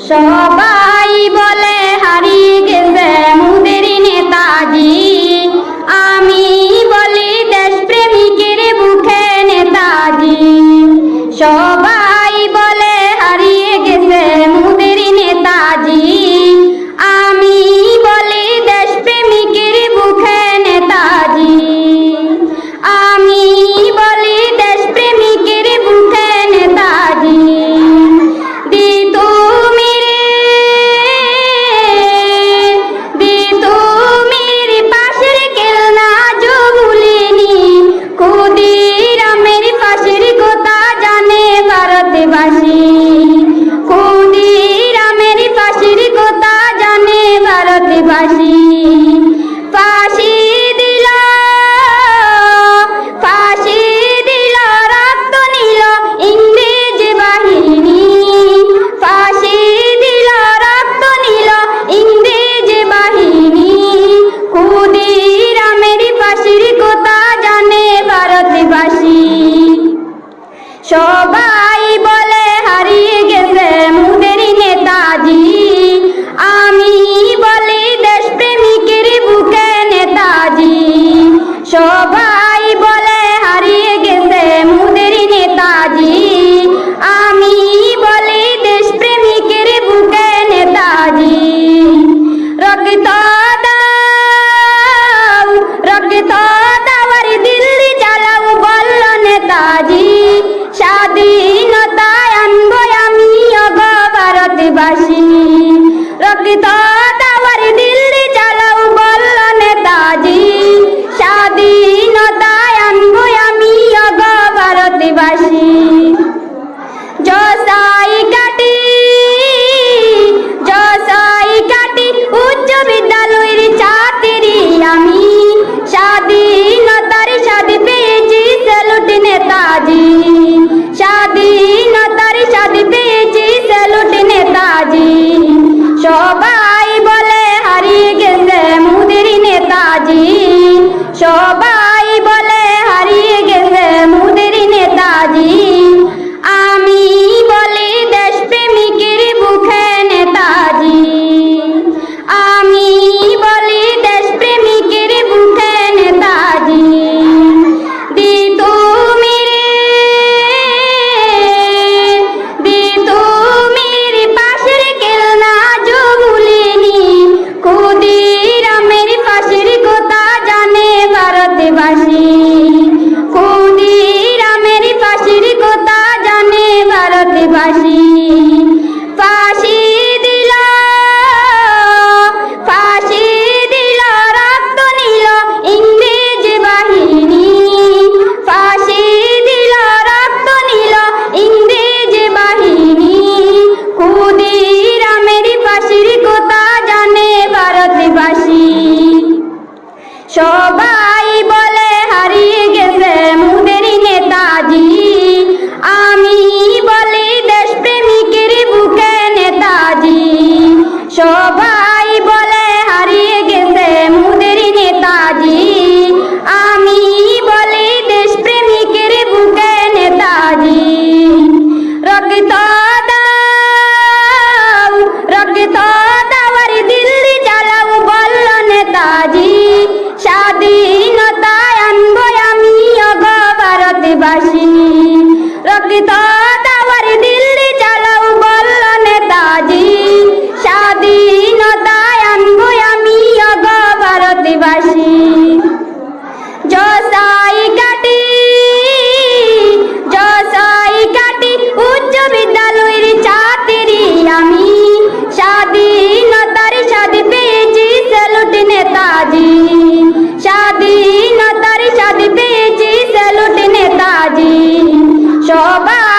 সবাই বলে ফাঁসি ফাঁসি দিল ফাঁসি দিল, রক্ত নিল ইংরেজ বাহিনী। ফাঁসি দিল, রক্ত নিল ইংরেজ বাহিনী। কুদিরামের ফাঁসির কোথা জানে ভারতবাসী। সবাই বল দাওয়ার দিল্লি চালাও বলল নেতাজি স্বাধীনতায় আনব আমি অগ ভারতবাসী জসাই কাটি জসাই কাটি, উচ্চ বিদ্যালয়ের ছাত্রী আমি। স্বাধীনতার স্বাদ পেয়েছি সেলুট নেতাজি। স্বাধীন স্বাধীনতার চাঁদ পেয়েছি স্যালুট নেতাজি। সবাই